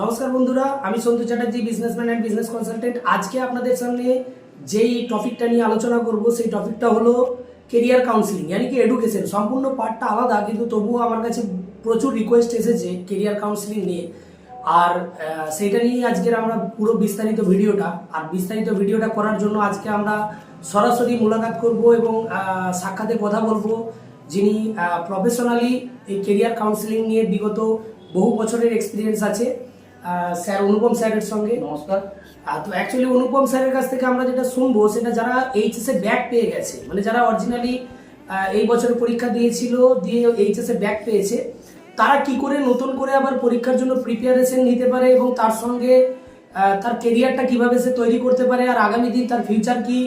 নমস্কার বন্ধুরা, আমি Santu Chatterjee businessman and business consultant আজকে আপনাদের সামনে যেই টপিকটা নিয়ে আলোচনা করব, সেই টপিকটা হলো কেরিয়ার কাউন্সিলিং মানে কি এডুকেশন সম্পূর্ণ পার্টটা আলাদা, কিন্তু তবুও আমার কাছে প্রচুর রিকোয়েস্ট এসেছে কেরিয়ার কাউন্সিলিং নিয়ে। আর সেইটা নিয়ে আজকের আমরা পুরো বিস্তারিত ভিডিওটা। আর বিস্তারিত ভিডিওটা করার জন্য আজকে আমরা সরাসরি মোলাকাত করব এবং সাক্ষাতে কথা বলব যিনি প্রফেশনালি এই কেরিয়ার কাউন্সিলিং নিয়ে বিগত বহু বছরের এক্সপিরিয়েন্স আছে। স্যার অনুপম স্যারের সঙ্গে। নমস্কার। তো অ্যাকচুয়ালি অনুপম স্যারের কাছ থেকে আমরা যেটা শুনব সেটা যারা এইচএস ব্যাক পেয়ে গেছে মানে যারা অরিজিনালি এই বছর পরীক্ষা দিয়েছিল দিয়ে এইচএস এ ব্যাক পেয়েছে তারা কি করে নতুন করে আবার পরীক্ষার জন্য প্রিপারেশন নিতে পারে এবং তার সঙ্গে তার কেরিয়ারটা কীভাবে সে তৈরি করতে পারে আর আগামী দিন তার ফিউচার কি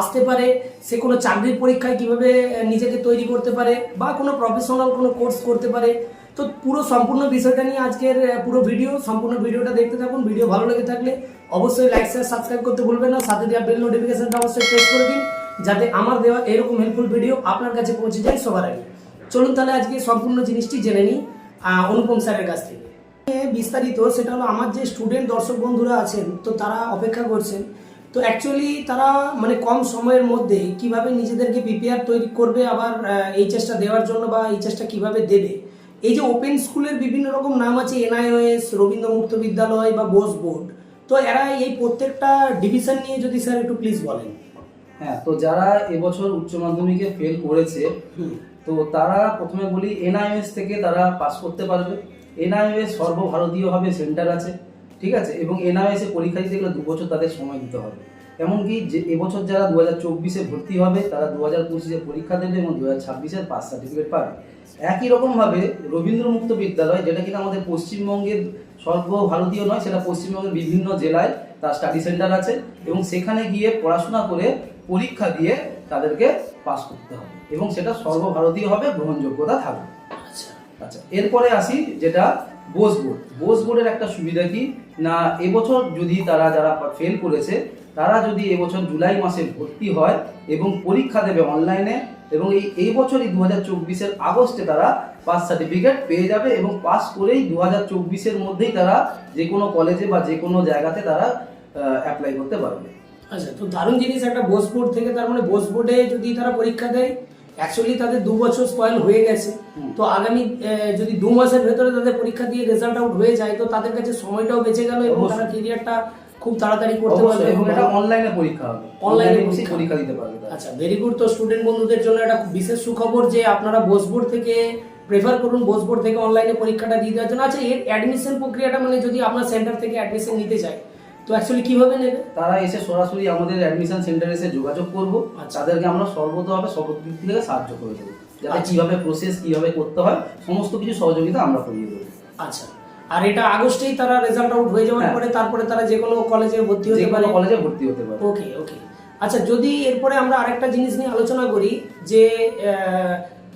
আসতে পারে সে কোনো চাকরির পরীক্ষায় কীভাবে নিজেকে তৈরি করতে পারে বা কোনো প্রফেশনাল কোনো কোর্স করতে পারে তো পুরো সম্পূর্ণ বিষয়টা নিয়ে আজকের পুরো ভিডিও সম্পূর্ণ ভিডিওটা দেখতে থাকুন। ভিডিও ভালো লেগে থাকলে অবশ্যই লাইক শেয়ার সাবস্ক্রাইব করতে ভুলবেন না। সাথে দেওয়া বেল নোটিফিকেশনটা অবশ্যই প্রেস করে দিন, যাতে আমার দেওয়া এরকম হেল্পফুল ভিডিও আপনার কাছে পৌঁছে যায় সবার আগে। চলুন তাহলে আজকে সম্পূর্ণ জিনিসটি জেনে নিই অনুপম স্যারের কাছ থেকে। বিস্তারিত, সেটা হলো আমার যে স্টুডেন্ট দর্শক বন্ধুরা আছেন, তো তারা অপেক্ষা করছেন। তো অ্যাকচুয়ালি তারা মানে কম সময়ের মধ্যে কীভাবে নিজেদেরকে প্রিপেয়ার তৈরি করবে, আবার এইচএসটা দেওয়ার জন্য বা এইচএসটা কীভাবে দেবে এই যে ওপেন স্কুলের বিভিন্ন রকম নাম আছে এনআইওএস রবীন্দ্র মুক্ত বিদ্যালয় বা বোস বোর্ড তো এরা এই প্রত্যেকটা ডিভিশন নিয়ে যদি স্যার একটু প্লিজ বলেন। হ্যাঁ তো যারা এবছর উচ্চ মাধ্যমিকে ফেল করেছে তো তারা প্রথমে বলি এনআইএস থেকে তারা পাস করতে পারবে। এনআইএস সর্বভারতীয়ভাবে সেন্টার আছে ঠিক আছে? এবং এনআইএস এ পরীক্ষা দিতে গেলে দু বছর তাদের সময় দিতে হবে। এমনকি যে এবছর যারা দু হাজার চব্বিশে ভর্তি হবে তারা দু হাজার পঁচিশে পরীক্ষা দেবে এবং দু হাজার ছাব্বিশের পাস সার্টিফিকেট পাবে। একই রকমভাবে রবীন্দ্র মুক্ত বিদ্যালয় যেটা কিনা আমাদের পশ্চিমবঙ্গের সর্বভারতীয় নয় সেটা পশ্চিমবঙ্গের বিভিন্ন জেলায় তার স্টাডি সেন্টার আছে এবং সেখানে গিয়ে পড়াশোনা করে পরীক্ষা দিয়ে তাদেরকে পাস করতে হবে এবং সেটা সর্বভারতীয়ভাবে গ্রহণযোগ্যতা থাকবে। আচ্ছা। আচ্ছা এরপরে আসি যেটা বোস বোর্ড। বোস বোর্ডের একটা সুবিধা কি? না এবছর যদি তারা যারা ফেল করেছে তারা যদি এবছর জুলাই মাসে ভর্তি হয় এবং পরীক্ষা দেবে অনলাইনে এবং এই এই বছরই দু হাজার চব্বিশের আগস্টে তারা পাস সার্টিফিকেট পেয়ে যাবে এবং পাস করেই দু হাজার চব্বিশের মধ্যেই তারা যে কোনো কলেজে বা যে কোনো জায়গাতে তারা অ্যাপ্লাই করতে পারবে। আচ্ছা তো দারুণ জিনিস একটা বোস বোর্ড থেকে তার মানে বোস বোর্ডে যদি তারা পরীক্ষা দেয় অ্যাকচুয়ালি তাদের দু বছর স্পয়েল হয়ে গেছে। তো আগামী যদি দু মাসের ভেতরে তাদের পরীক্ষা দিয়ে রেজাল্ট আউট হয়ে যায় তো তাদের কাছে সময়টাও বেঁচে গেল এবং তারা কেরিয়ারটা খুব তাড়াতাড়ি করতে পারবে এবং এটা অনলাইনে পরীক্ষা হবে। অনলাইনে বসে পরীক্ষা। দিতে পারবে আচ্ছা ভেরি গুড তো স্টুডেন্ট বন্ধুদের জন্য একটা খুব বিশেষ সুখবর যে আপনারা বোস বোর্ড থেকে প্রেফার করুন বোস বোর্ড থেকে অনলাইনে পরীক্ষাটা দিয়ে দেওয়ার জন্য। আচ্ছা এর অ্যাডমিশন প্রক্রিয়াটা মানে যদি আপনার সেন্টার থেকে অ্যাডমিশন নিতে চায় তো অ্যাকচুয়ালি কীভাবে নেবে? তারা এসে সরাসরি আমাদের অ্যাডমিশন সেন্টারে এসে যোগাযোগ করব। আর তাদেরকে আমরা সর্বতভাবে সব দিক থেকে সাহায্য করে দেবো। যাতে আচ্ছা। কীভাবে প্রসেস কীভাবে করতে হয় সমস্ত কিছু সহযোগিতা আমরা করিয়ে দেবো। আচ্ছা। আর এটা আগস্টেই তারা রেজাল্ট আউট হয়ে যাওয়ার হ্যাঁ। পরে তারপরে তারা যে কোনো কলেজে ভর্তি হতে পারে। কলেজে ভর্তি হতে পারে। ওকে ওকে আচ্ছা যদি এরপরে আমরা আরেকটা জিনিস নিয়ে আলোচনা করি যে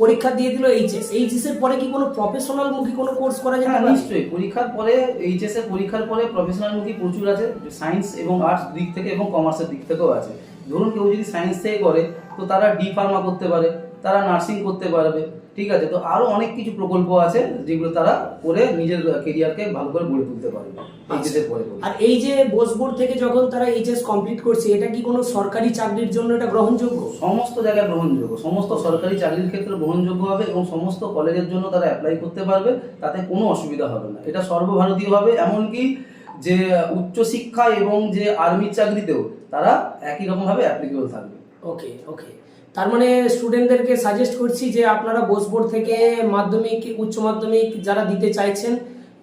পরীক্ষা দিয়ে দিল এইচএস এইচএস এর পরে কি কোনো প্রফেশনাল মুখী কোনো কোর্স করা যায় না পারে? নিশ্চয়ই। পরীক্ষার পরে এইচএস এর পরীক্ষার পরে প্রফেশনাল মুখী প্রচুর আছে সায়েন্স এবং আর্টস দিক থেকে এবং কমার্সের দিক থেকেও আছে। ধরুন কেউ যদি সায়েন্স থেকে করে তো তারা ডি ফার্মা করতে পারে। তারা নার্সিং করতে পারবে। ঠিক আছে? তো আরও অনেক কিছু প্রকল্প আছে যেগুলো তারা করে নিজের কেরিয়ারকে ভালো করে গড়ে তুলতে পারবে। এইচএস এর পরে। আর এই যে বোস বোর্ড থেকে যখন তারা এইচএস কমপ্লিট করছে এটা কি কোনো সরকারি চাকরির জন্য এটা গ্রহণযোগ্য? সমস্ত জায়গায় গ্রহণযোগ্য। সমস্ত সরকারি চাকরির ক্ষেত্রে গ্রহণযোগ্য হবে এবং সমস্ত কলেজের জন্য তারা অ্যাপ্লাই করতে পারবে তাতে কোনো অসুবিধা হবে না। এটা সর্বভারতীয় সর্বভারতীয়ভাবে এমনকি যে উচ্চশিক্ষা এবং যে আর্মির চাকরিতেও তারা একই রকমভাবে অ্যাপ্লিকেবল থাকবে। ওকে ওকে তার মানে স্টুডেন্টদেরকে সাজেস্ট করছি যে আপনারা বোস বোর্ড থেকে মাধ্যমিক উচ্চ মাধ্যমিক যারা দিতে চাইছেন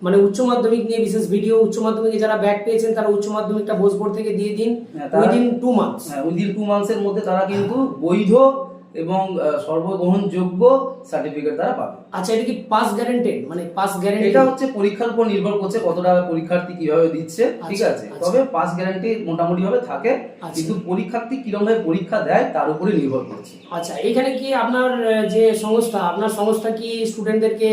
মানে উচ্চ মাধ্যমিক নিয়ে বিশেষ ভিডিও উচ্চ মাধ্যমিকে যারা ব্যাক পেয়েছেন তারা উচ্চ মাধ্যমিকটা বোস বোর্ড থেকে দিয়ে দিন within two months within two মান্থসের মধ্যে তারা কিন্তু বৈধ এবং সর্বগ্রহণযোগ্য সার্টিফিকেট তারা পাবে। আচ্ছা এটা কি পাস গ্যারান্টেড মানে পাস গ্যারান্টি এটা হচ্ছে পরীক্ষার উপর নির্ভর করছে কতটা পরীক্ষার্থী কীভাবে দিচ্ছে ঠিক আচ্ছা, আছে? আচ্ছা। তবে পাস গ্যারান্টি মোটামুটি ভাবে থাকে আচ্ছা। কিন্তু পরীক্ষার্থী কীরকম ভাবে পরীক্ষা দেয় তার উপরে নির্ভর করছে। আচ্ছা এখানে কি আপনার যে সংস্থা আপনার সংস্থা কি স্টুডেন্টদেরকে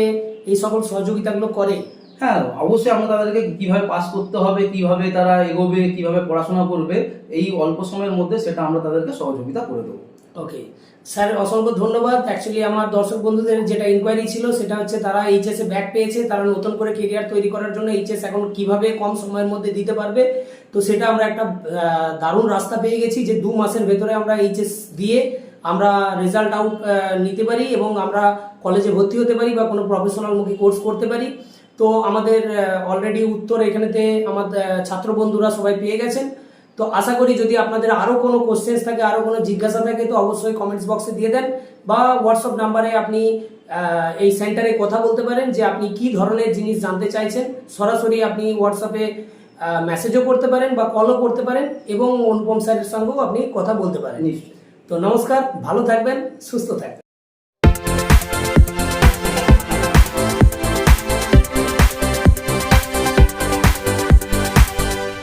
এই সকল সহযোগিতাগুলো করে? হ্যাঁ অবশ্যই আমরা তাদেরকে কীভাবে পাস করতে হবে কীভাবে তারা এগোবে কীভাবে পড়াশোনা করবে এই অল্প সময়ের মধ্যে সেটা আমরা তাদেরকে সহযোগিতা করে দেবো। ওকে স্যার অসংখ্য ধন্যবাদ। অ্যাকচুয়ালি আমার দর্শক বন্ধুদের যেটা ইনকোয়ারি ছিল, সেটা হচ্ছে তারা এইচএস ব্যাক পেয়েছে, তারা নতুন করে কেরিয়ার তৈরি করার জন্য এইচএস এখন কীভাবে কম সময়ের মধ্যে দিতে পারবে? তো সেটা আমরা একটা দারুণ রাস্তা পেয়ে গেছি যে দু মাসের ভেতরে আমরা এইচএস দিয়ে আমরা রেজাল্ট আউট নিতে পারি এবং আমরা কলেজে ভর্তি হতে পারি বা কোনো প্রফেশনাল মুখী কোর্স করতে পারি। তো আমাদের অলরেডি উত্তর এখানেতে আমাদের ছাত্র বন্ধুরা সবাই পেয়ে গেছেন। তো আশা করি যদি আপনাদের আরও কোনো কোশ্চেন্স থাকে আরও কোনো জিজ্ঞাসা থাকে তো অবশ্যই কমেন্টস বক্সে দিয়ে দেন বা হোয়াটসঅ্যাপ নাম্বারে আপনি এই সেন্টারে কথা বলতে পারেন যে আপনি কি ধরনের জিনিস জানতে চাইছেন। সরাসরি আপনি হোয়াটসঅ্যাপে মেসেজও করতে পারেন বা কলও করতে পারেন এবং অনুপম স্যারের সঙ্গেও আপনি কথা বলতে পারেন। তো নমস্কার ভালো থাকবেন সুস্থ থাকবেন।